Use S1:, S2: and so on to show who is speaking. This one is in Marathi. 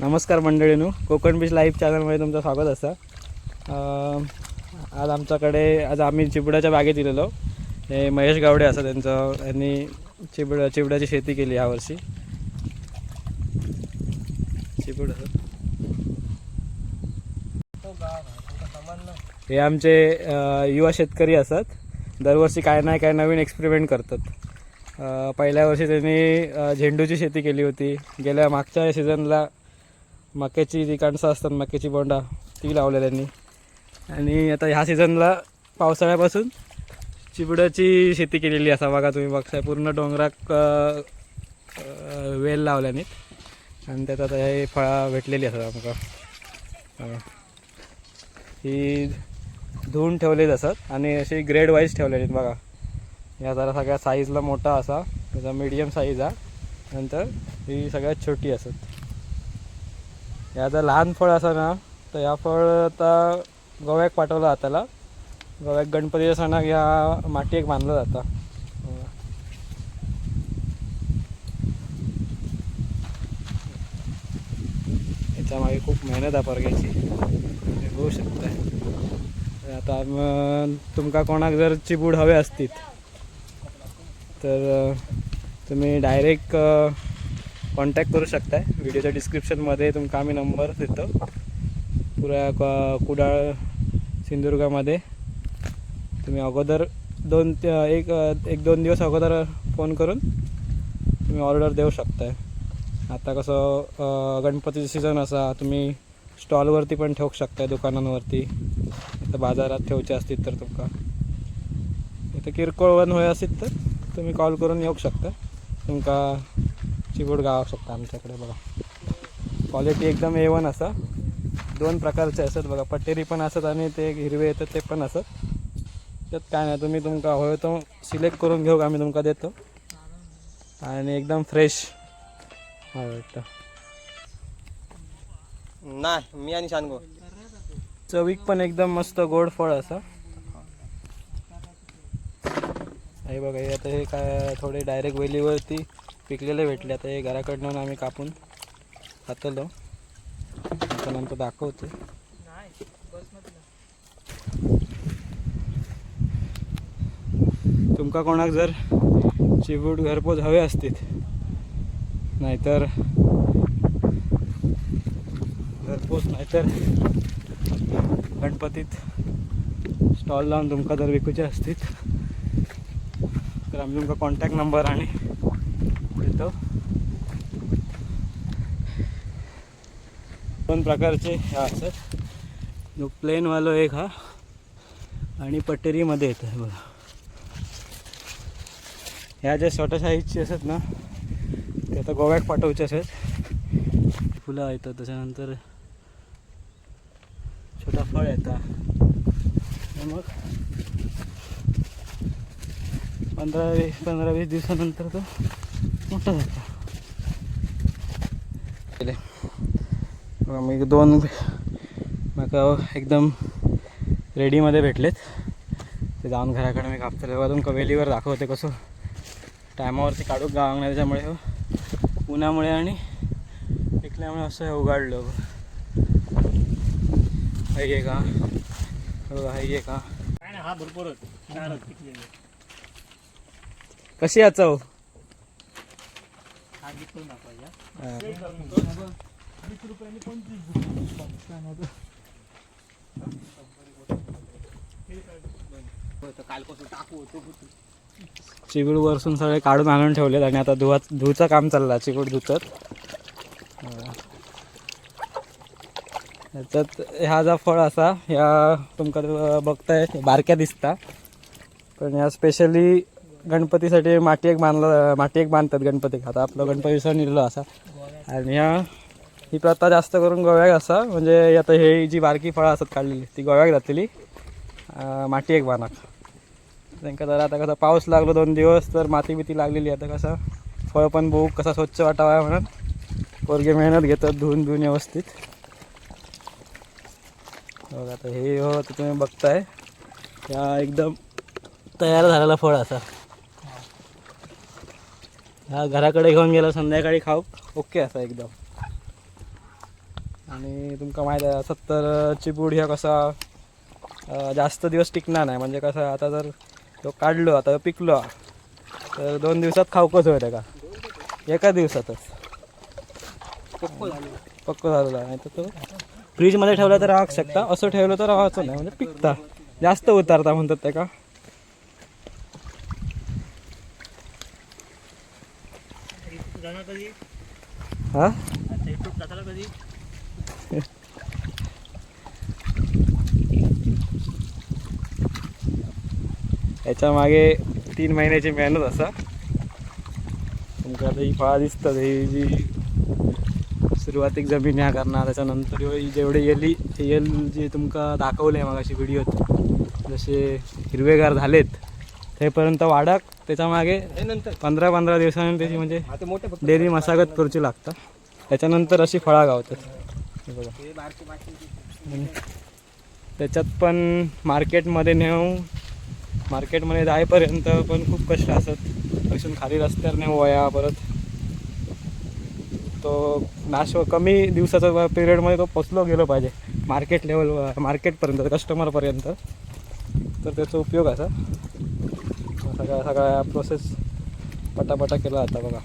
S1: नमस्कार मंडळीनू कोकण बीच लाईव्ह चॅनलमध्ये तुमचं स्वागत असतं. आज आमच्याकडे आज आम्ही चिबड्याच्या बागेत दिलेलो हे महेश गावडे असं त्यांचं यांनी चिबड चिबड्याची शेती केली यावर्षी. चिबड हे आमचे युवा शेतकरी असतात. दरवर्षी काय नाही काय नवीन एक्सपेरिमेंट करतात. पहिल्या वर्षी त्यांनी झेंडूची शेती केली होती. गेल्या मागच्या सीझनला मक्याची जी कणसं असतात मक्याची बोंडा ती लावलेल्यांनी त्यांनी आणि आता ह्या सीझनला पावसाळ्यापासून चिबडाची शेती केलेली असा बघा तुम्ही बघताय. पूर्ण डोंगराक वेल लावल्याने आणि त्यात आता हे फळं भेटलेली असतात आमका. ही धुवून ठेवलेली असतात आणि अशी ग्रेड वाईज ठेवलेली आहेत बघा. या जरा सगळ्या साईजला मोठा असा त्याचा मीडियम साईज हा नंतर ही सगळ्यात छोटी असत हे आता लहान फळ असा ना तर या फळ आता गोव्याक पाठवलं हाताला गोव्याक गणपतीच्या सणाक ह्या मातयेक बांधलं जाता याच्या मागे खूप मेहनत आहे परग्याची. होऊ शकतं आता तुमका कोणाक जर चिबूड हवे असतील तर तुम्ही डायरेक्ट कॉन्टॅक्ट करू शकताय. व्हिडिओच्या डिस्क्रिप्शनमध्ये तुमका आम्ही नंबर देतो. पुऱ्या क कुडाळ सिंधुदुर्गामध्ये. तुम्ही अगोदर दोन ते एक एक दोन दिवस अगोदर फोन करून तुम्ही ऑर्डर देऊ शकताय. आता कसं गणपतीचं सीझन असा तुम्ही स्टॉलवरती पण ठेवू शकताय दुकानांवरती. आता बाजारात ठेवचे असतील तर तुमका. इथं किरकोळ वन होय असेल तर तुम्ही कॉल करून येऊ शकता तुमका चिबूड गाव शकता आमच्याकडे बघा. क्वालिटी एकदम ए वन असा. दोन प्रकारचे असतात बघा. पटेरी पण असतात आणि ते हिरवे येतात ते पण असतात त्यात काय नाही तुम्ही तुमका होय तो सिलेक्ट करून घेऊ आम्ही तुमका देतो. आणि एकदम फ्रेश हा वाटतं.
S2: नाही मी आणि शानगो.
S1: चवीक पण एकदम मस्त गोड फळ असं. हे बघा हे आता हे काय थोडे डायरेक्ट वेलीवरती पिकलेले भेटले. आता हे घराकडनं आम्ही कापून खातलो त्यानंतर दाखवते. तुमका कोणाक जर चिबूट घरपोच हवे असतील नाहीतर घरपोच नाहीतर गणपतीत स्टॉल लावून तुमका जर विकूचे असतील तर आम्ही तुमका कॉन्टॅक्ट नंबर आणि देतो दोन प्रकारचे ह्या असतात जो प्लेनवालो एक हा आणि पटेरीमध्ये येतं आहे बघा. ह्या ज्या छोट्या साईजचे असतात ना ते आता गोव्यात पाठवचे असत फुलं येतात त्याच्यानंतर छोटा फळ येतात मग पंधरा वीस पंधरा वीस दिवसानंतर तो मोठा जातो मी दोन म्हाका एकदम रेडीमध्ये भेटलेत. ते जाऊन घराकडे मी कापतले. बघा तुमका वेलीवर दाखवते कसं. टायमावरती काढूक गावांग नाही त्याच्यामुळे हो. उन्हामुळे आणि पिकल्यामुळे असं हे उघडलं हाय आहे का? बघा हाय आहे का?
S3: हा पिकलेले.
S1: कशी आहे
S3: वीस रुपयाने पंचवीस कालपासून टाकू होतो
S1: चिगूड वरसून सगळे काढून आणून ठेवलेत आणि आता धुवा धुचं काम चाललं चिगूड धुतत. त्याच्यात ह्या जा फळ असा ह्या तुमका बघताय बारक्या दिसता. पण ह्या स्पेशली गणपतीसाठी माटी एक बांधला माटी एक बांधतात गणपतीक आता आपलं गणपती सण निघलो असा. आणि ह्या ही प्रथा जास्त करून गोव्याक असा म्हणजे आता हे जी बारकी फळं असतात काढलेली ती गोव्याक जातली माती एक बांधाक त्यांका जरा आता कसं पाऊस लागलो दोन दिवस तर माती बिती लागलेली आता कसं फळ पण बघू कसा स्वच्छ वाटावा म्हणून. पोरगे मेहनत घेतात धुवून धुवून व्यवस्थित. बघा आता हे हो तुम्ही बघताय. या एकदम तयार झालेला फळ असा हा घराकडे घेऊन गेला संध्याकाळी खाऊ. ओके असा एकदम. आणि तुमका माहीत आहे सत्तरची बूड ह्या कसा जास्त दिवस टिकणार नाही. म्हणजे कसं आता जर तो काढलो आता पिकलो तर दोन दिवसात खाऊकच होईल का एका दिवसातच. पक्क झालेला नाही तर तो फ्रीजमध्ये ठेवला तर राहू शकता. असं ठेवलं तर राहायचं नाही. म्हणजे पिकता. जास्त उतारता म्हणतात ते का?
S3: जाणार कधी?
S1: याच्या मागे तीन महिन्याची मेहनत असा. तुमका आता ही फळा दिसतात ही जी सुरुवातीक जमीन ह्या करणार त्याच्यानंतर जेवढे येली येल जे तुमका दाखवले मागाशी व्हिडिओत जसे हिरवेगार झालेत तेपर्यंत वाढक
S2: त्याच्यामागे
S1: पंधरा पंधरा दिवसांनी त्याची म्हणजे डेली मशागत करूची लागतं. त्याच्यानंतर अशी फळा गावतात. हे बघा. त्याच्यात पण मार्केटमध्ये नेऊ मार्केटमध्ये जाईपर्यंत पण खूप कष्ट असत पासून खाली रस्त्यावर नेऊ वया परत. तो नाश कमी दिवसाचा पिरियडमध्ये तो पोचलो गेलो पाहिजे. मार्केट लेवल मार्केटपर्यंत कस्टमरपर्यंत तर त्याचा उपयोग असा. सगळ्या सगळ्या प्रोसेस पटापटा केला आता बघा.